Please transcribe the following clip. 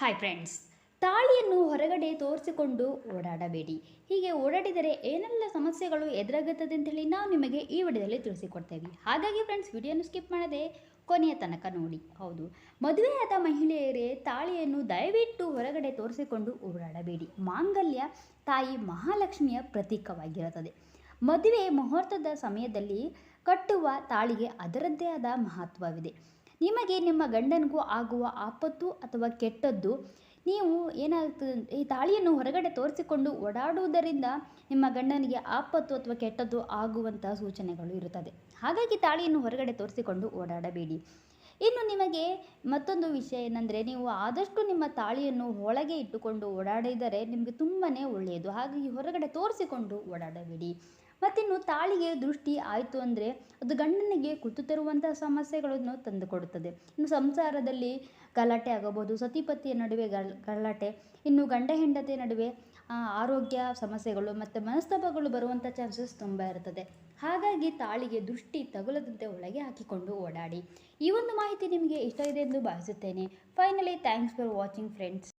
Hi friends ತಾಳಿಯನ್ನು ಹೊರಗಡೆ ತೋರಿಸಿಕೊಂಡು ಓಡಾಡಬೇಡಿ. ಹೀಗೆ ಓಡಾಡಿದರೆ ಏನೆಲ್ಲ ಸಮಸ್ಯೆಗಳು ಎದುರಾಗುತ್ತದೆ ಅಂತೇಳಿ ನಾವು ನಿಮಗೆ ಈ ವಿಡಿಯೋದಲ್ಲಿ ತಿಳಿಸಿಕೊಡ್ತೇವೆ. ಹಾಗಾಗಿ ಫ್ರೆಂಡ್ಸ್ ವಿಡಿಯೋನ ಸ್ಕಿಪ್ ಮಾಡದೆ ಕೊನೆಯ ತನಕ ನೋಡಿ. ಹೌದು. ಮದುವೆಯಾದ ಮಹಿಳೆಯರೇ ತಾಳಿಯನ್ನು ದಯವಿಟ್ಟು ಹೊರಗಡೆ ತೋರಿಸಿಕೊಂಡು ಓಡಾಡಬೇಡಿ. ಮಾಂಗಲ್ಯ ತಾಯಿ ಮಹಾಲಕ್ಷ್ಮಿಯ ಪ್ರತೀಕವಾಗಿರುತ್ತದೆ. ಮದುವೆ ಮುಹೂರ್ತದ ಸಮಯದಲ್ಲಿ ಕಟ್ಟುವ ತಾಳಿಗೆ ಅದರದ್ದೇ ಆದ ಮಹತ್ವವಿದೆ. ನಿಮಗೆ ನಿಮ್ಮ ಗಂಡನಿಗೂ ಆಗುವ ಆಪತ್ತು ಅಥವಾ ಕೆಟ್ಟದ್ದು, ನೀವು ಏನಾಗ್ತದೆ, ಈ ತಾಳಿಯನ್ನು ಹೊರಗಡೆ ತೋರಿಸಿಕೊಂಡು ಓಡಾಡುವುದರಿಂದ ನಿಮ್ಮ ಗಂಡನಿಗೆ ಆಪತ್ತು ಅಥವಾ ಕೆಟ್ಟದ್ದು ಆಗುವಂತಹ ಸೂಚನೆಗಳು ಇರುತ್ತದೆ. ಹಾಗಾಗಿ ತಾಳಿಯನ್ನು ಹೊರಗಡೆ ತೋರಿಸಿಕೊಂಡು ಓಡಾಡಬೇಡಿ. ಇನ್ನು ನಿಮಗೆ ಮತ್ತೊಂದು ವಿಷಯ ಏನಂದರೆ, ನೀವು ಆದಷ್ಟು ನಿಮ್ಮ ತಾಳಿಯನ್ನು ಒಳಗೆ ಇಟ್ಟುಕೊಂಡು ಓಡಾಡಿದರೆ ನಿಮಗೆ ತುಂಬಾ ಒಳ್ಳೆಯದು. ಹಾಗಾಗಿ ಹೊರಗಡೆ ತೋರಿಸಿಕೊಂಡು ಓಡಾಡಬೇಡಿ. ಮತ್ತಿನ್ನು ತಾಳಿಗೆ ದೃಷ್ಟಿ ಆಯಿತು ಅಂದರೆ ಅದು ಗಂಡನಿಗೆ ಕುತ್ತು ತರುವಂತಹ ಸಮಸ್ಯೆಗಳನ್ನು ತಂದುಕೊಡುತ್ತದೆ. ಇನ್ನು ಸಂಸಾರದಲ್ಲಿ ಗಲಾಟೆ ಆಗಬಹುದು, ಸತಿಪತಿಯ ನಡುವೆ ಗಲ್, ಗಲಾಟೆ, ಇನ್ನು ಗಂಡ ಹೆಂಡತಿಯ ನಡುವೆ ಆರೋಗ್ಯ ಸಮಸ್ಯೆಗಳು ಮತ್ತು ಮನಸ್ತಾಪಗಳು ಬರುವಂಥ ಚಾನ್ಸಸ್ ತುಂಬ ಇರುತ್ತದೆ ಹಾಗಾಗಿ ತಾಳಿಗೆ ದೃಷ್ಟಿ ತಗುಲದಂತೆ ಒಳಗೆ ಹಾಕಿಕೊಂಡು ಓಡಾಡಿ. ಈ ಒಂದು ಮಾಹಿತಿ ನಿಮಗೆ ಇಷ್ಟ ಇದೆ ಎಂದು ಭಾವಿಸುತ್ತೇನೆ. Finally thanks for watching friends